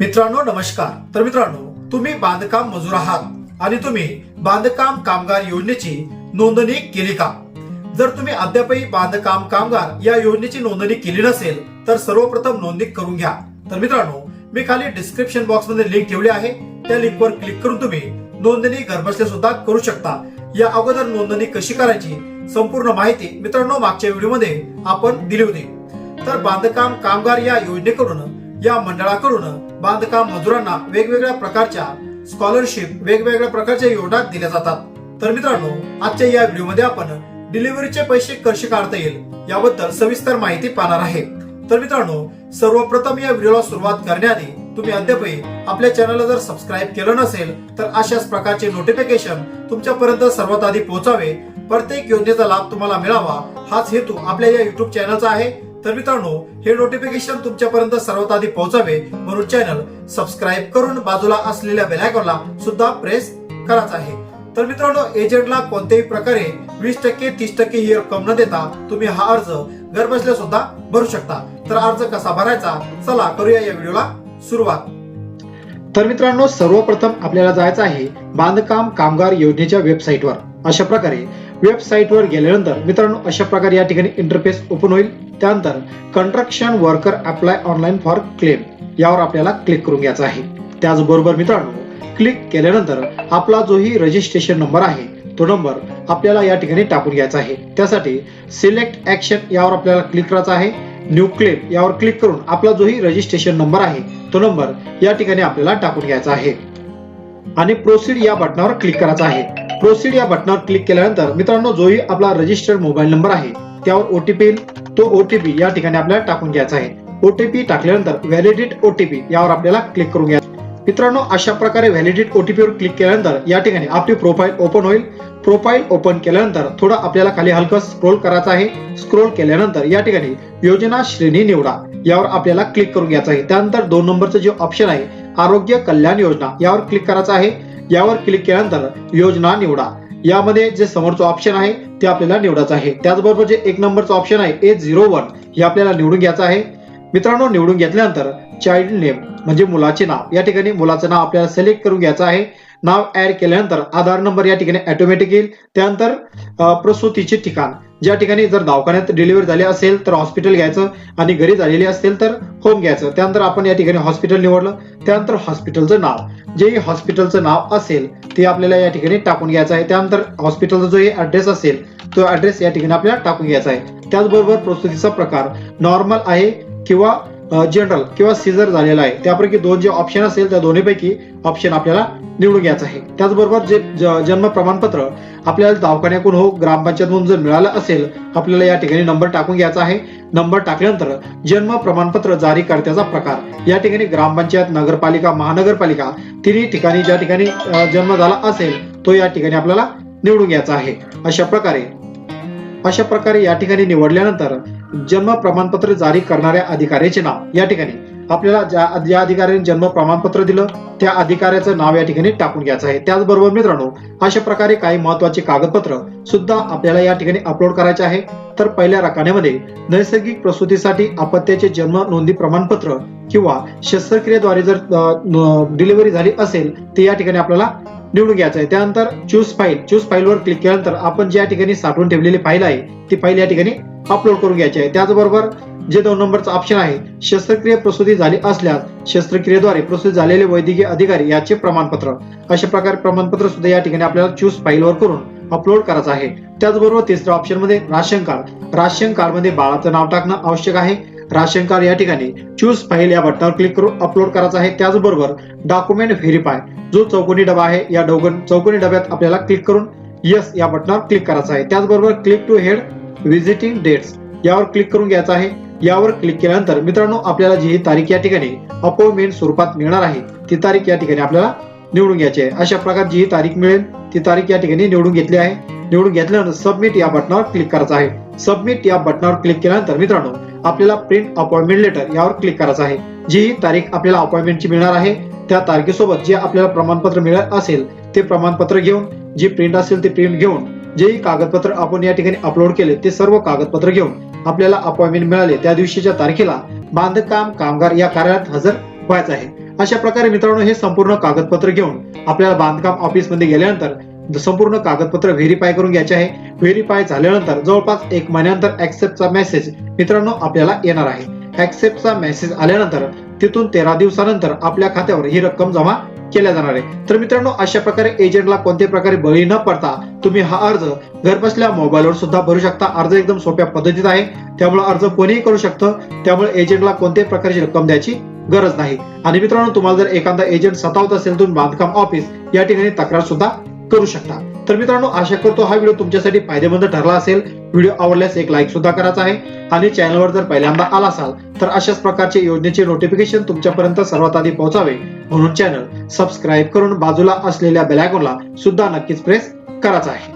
मित्रांनो नमस्कार. तर मित्रांनो तुम्ही बांधकाम मजूर आहात आणि तुम्ही बांधकाम कामगार योजनेची नोंदणी केली का? जर तुम्ही अद्यापही बांधकाम कामगार या योजनेची नोंदणी केली नसेल तर सर्वप्रथम नोंदणी करून घ्या. तर मित्रांनो मी खाली डिस्क्रिप्शन बॉक्समध्ये लिंक ठेवली आहे. त्या लिंकवर क्लिक करून तुम्ही नोंदणी घरबसल्या सुद्धा करू शकता. या अगोदर नोंदणी कशी करायची संपूर्ण माहिती मित्रांनो मागच्या व्हिडिओमध्ये आपण दिली होती. तर बांधकाम कामगार या योजनेकडून या मंडळाकडून बांधकाम मजुरांना वेगवेगळ्या प्रकारच्या स्कॉलरशिप वेगवेगळ्या प्रकारच्या योजना दिल्या जातात. तर मित्रांनो आजच्या या व्हिडिओमध्ये आपण डिलिव्हरीचे पैसे कसे काढता येईल याबद्दल सविस्तर माहिती पाहणार आहे. तर मित्रांनो सर्वप्रथम या व्हिडिओला सुरुवात करण्याआधी तुम्ही अद्यापही आपल्या चॅनलला जर सबस्क्राईब केलं नसेल तर अशाच प्रकारचे नोटिफिकेशन तुमच्यापर्यंत सर्वात आधी पोहोचावे. प्रत्येक योजनेचा लाभ तुम्हाला मिळावा हाच हेतू आपल्या या युट्यूब चॅनलचा आहे. तर मित्रांनो हे नोटिफिकेशन तुमच्यापर्यंत सर्वात आधी पोहोचावे म्हणून चॅनल सबस्क्राईब करून बाजूला असलेल्या बेलायकॉनला सुद्धा प्रेस करायचा आहे. तर मित्रांनो एजंटला कोणत्याही प्रकारे वीस टक्के तीस टक्के ही रक्कम न देता तुम्ही हा अर्ज घर बसल्या सुद्धा भरू शकता. तर अर्ज कसा भरायचा? चला करूया या व्हिडिओला सुरुवात. तर मित्रांनो सर्वप्रथम आपल्याला जायचं आहे बांधकाम कामगार योजनेच्या वेबसाईटवर अशा प्रकारे वेबसाईटवर गेल्यानंतर मित्रांनो अशा प्रकारे या ठिकाणी इंटरफेस ओपन होईल. त्यानंतर construction worker apply online for claim यावर आपल्याला क्लिक करून घ्यायचं आहे. त्याचबरोबर मित्रांनो क्लिक केल्यानंतर आपला जोही रजिस्ट्रेशन नंबर आहे तो नंबर आपल्याला या ठिकाणी टाकून घ्यायचा आहे. त्यासाठी सिलेक्ट ऍक्शन यावर आपल्याला क्लिक करायचं आहे. न्यू क्लेम यावर क्लिक करून आपला जोही रजिस्ट्रेशन नंबर आहे तो नंबर या ठिकाणी आपल्याला टाकून घ्यायचा आहे. आणि प्रोसीड या बटनावर क्लिक करायचा आहे. प्रोसीड या बटनावर क्लिक केल्यानंतर मित्रांनो जोही आपला रजिस्टर्ड मोबाईल नंबर आहे त्यावर ओटीपी येईल. तो ओटीपी या ठिकाणी आपल्याला टाकून घ्यायचा आहे. ओटीपी टाकल्यानंतर व्हॅलिडेट ओटीपी यावर आपल्याला क्लिक करून घ्यायचं. मित्रांनो अशा प्रकारे व्हॅलिडेट ओटीपीवर क्लिक केल्यानंतर या ठिकाणी आपली प्रोफाईल ओपन होईल. प्रोफाईल ओपन केल्यानंतर थोडं आपल्याला खाली हलकं स्क्रोल करायचं आहे. स्क्रोल केल्यानंतर या ठिकाणी योजना श्रेणी निवडा. यावर आपल्याला क्लिक करून घ्यायचं आहे. त्यानंतर दोन नंबरचं जे ऑप्शन आहे आरोग्य कल्याण योजना यावर क्लिक करायचं आहे. यावर क्लिक केल्यानंतर योजना निवडा. यामध्ये जे समोरचं ऑप्शन आहे ते आपल्याला निवडायचं आहे. त्याचबरोबर जे एक नंबरचं ऑप्शन आहे ए झिरो वन हे आपल्याला निवडून घ्यायचं आहे. मित्रांनो निवडून घेतल्यानंतर चाइल्ड नेम म्हणजे मुलाचे नाव या ठिकाणी मुलाचं नाव आपल्याला सिलेक्ट करून घ्यायचं आहे. नाव ऍड केल्यानंतर आधार नंबर या ठिकाणी ऑटोमॅटिक येईल. त्यानंतर प्रसूतीचे ठिकाण. ज्या ठिकाणी जर दवाखान्यात डिलिव्हरी झाली असेल तर हॉस्पिटल घ्यायचं आणि घरी झालेली असेल तर होम घ्यायचं. त्यानंतर आपण या ठिकाणी हॉस्पिटल निवडलं. त्यानंतर हॉस्पिटलचं नाव. जे हॉस्पिटलचं नाव असेल ते आपल्याला या ठिकाणी टाकून घ्यायचं आहे. त्यानंतर हॉस्पिटलचा जो ऍड्रेस असेल तो ऍड्रेस या ठिकाणी आपल्याला टाकून घ्यायचा आहे. त्याचबरोबर प्रस्तुतीचा प्रकार. नॉर्मल आहे किंवा जनरल किंवा सीझर झालेला आहे. त्यापैकी दोन जे ऑप्शन असेल त्या दोन्हीपैकी ऑप्शन आपल्याला निवडून घ्यायचं आहे. त्याचबरोबर जे जन्म प्रमाणपत्र आपल्याला दवाखान्याकडून हो ग्रामपंचायतमधून जर मिळालं असेल आपल्याला या ठिकाणी नंबर टाकून घ्यायचा आहे. नंबर टाकल्यानंतर जन्म प्रमाणपत्र जारी करत्याचा प्रकार. या ठिकाणी ग्रामपंचायत नगरपालिका महानगरपालिका तिन्ही ठिकाणी ज्या ठिकाणी जन्म झाला असेल तो या ठिकाणी आपल्याला निवडून घ्यायचा आहे. अशा प्रकारे अशा प्रकारे या ठिकाणी निवडल्यानंतर जन्म प्रमाणपत्र जारी करणाऱ्या अधिकाऱ्याचे नाव या ठिकाणी आपल्याला ज्या ज्या अधिकाऱ्याने जन्म प्रमाणपत्र दिलं त्या अधिकाऱ्याचं नाव या ठिकाणी टाकून घ्यायचं आहे. त्याचबरोबर मित्रांनो अशा प्रकारे काही महत्त्वाचे कागदपत्र सुद्धा आपल्याला या ठिकाणी अपलोड करायचे आहे. तर पहिल्या रकान्यामध्ये नैसर्गिक प्रसूतीसाठी अपत्याचे जन्म नोंदी प्रमाणपत्र किंवा शस्त्रक्रियेद्वारे जर डिलिव्हरी झाली असेल ते या ठिकाणी आपल्याला निवडून घ्यायचं आहे. त्यानंतर चूज फाईल चूज फाईलवर क्लिक केल्यानंतर आपण ज्या ठिकाणी साठवून ठेवलेली फाईल आहे ती फाईल या ठिकाणी अपलोड करून घ्यायची आहे. त्याचबरोबर जे दोन नंबरचं ऑप्शन आहे शस्त्रक्रिया प्रसूती झाली असल्यास शस्त्रक्रियेद्वारे प्रसूत झालेले वैद्यकीय अधिकारी याचे प्रमाणपत्र. अशा प्रकारे प्रमाणपत्र सुद्धा या ठिकाणी आपल्याला चूज फाईलवर करून अपलोड करायचं आहे. त्याचबरोबर तिसऱ्या ऑप्शनमध्ये राशन कार्ड राशन कार्डमध्ये बाळाचं नाव टाकणं आवश्यक आहे. राशन कार्ड या ठिकाणी चूज फाईल या बटनावर क्लिक करून अपलोड करायचं आहे. त्याचबरोबर डॉक्युमेंट व्हेरीफाय जो चौकोनी डबा आहे या डोगन चौकोनी डब्यात आपल्याला क्लिक करून यस या बटनावर क्लिक करायचं आहे. त्याचबरोबर click to head visiting dates यावर क्लिक करून घ्यायचं आहे. यावर क्लिक केल्यानंतर मित्रांनो आपल्याला जी तारीख या ठिकाणी अपॉइंटमेंट स्वरूपात मिळणार आहे ती तारीख या ठिकाणी आपल्याला निवडून घ्यायची आहे. अशा प्रकारे जी ही तारीख मिळेल ती तारीख या ठिकाणी निवडून घेतली आहे. निवडून घेतल्यानंतर सबमिट या बटनावर क्लिक करायचं आहे. सबमिट या बटनावर क्लिक केल्यानंतर मित्रांनो आपल्याला प्रिंट अपॉइंटमेंट लेटर यावर क्लिक करायचं आहे. जी ही तारीख आपल्याला अपॉइंटमेंटची मिळणार आहे त्या तारखेसोबत जे आपल्याला प्रमाणपत्र मिळत असेल ते प्रमाणपत्र घेऊन जी प्रिंट असेल ते प्रिंट घेऊन जे कागदपत्र आपण या ठिकाणी अपलोड केले ते सर्व कागदपत्र घेऊन आपल्याला अपॉइंटमेंट मिळाले त्या दिवशीच्या तारखेला बांधकाम कामगार या कार्यालयात हजर व्हायचं आहे. अशा प्रकारे मित्रांनो हे संपूर्ण कागदपत्र घेऊन आपल्याला बांधकाम ऑफिसमध्ये गेल्यानंतर संपूर्ण कागदपत्र व्हेरीफाय करून घ्यायचे आहे. व्हेरीफाय झाल्यानंतर जवळपास एक महिन्यानंतर ऍक्सेप्टचा मेसेज मित्रांनो आपल्याला येणार आहे. ऍक्सेप्टचा मेसेज आल्यानंतर तिथून तेरा दिवसानंतर आपल्या खात्यावर ही रक्कम जमा केल्या जाणार आहे. तर मित्रांनो अशा प्रकारे एजंटला कोणत्याही प्रकारे बळी न पडता तुम्ही हा अर्ज घरबसल्या मोबाईलवर सुद्धा भरू शकता. अर्ज एकदम सोप्या पद्धतीत आहे. त्यामुळे अर्ज कोणीही करू शकतं. त्यामुळे एजंटला कोणत्याही प्रकारची रक्कम द्यायची गरज नाही. आणि मित्रांनो तुम्हाला जर एखादा एजंट सतावत असेल तुम्ही बांधकाम ऑफिस या ठिकाणी तक्रार सुद्धा करू शकता. तर मित्रांनो आशा करतो हा व्हिडिओ तुमच्यासाठी फायदेमंद ठरला असेल. व्हिडिओ आवडल्यास एक लाईक सुद्धा करायचा आहे. आणि चॅनलवर जर पहिल्यांदा आला असाल तर अशाच प्रकारचे योजनेचे नोटिफिकेशन तुमच्यापर्यंत सर्वात आधी पोहोचावे. म्हणून चॅनल सबस्क्राईब करून बाजूला असलेल्या बेलायकॉनला सुद्धा नक्कीच प्रेस करायचा आहे.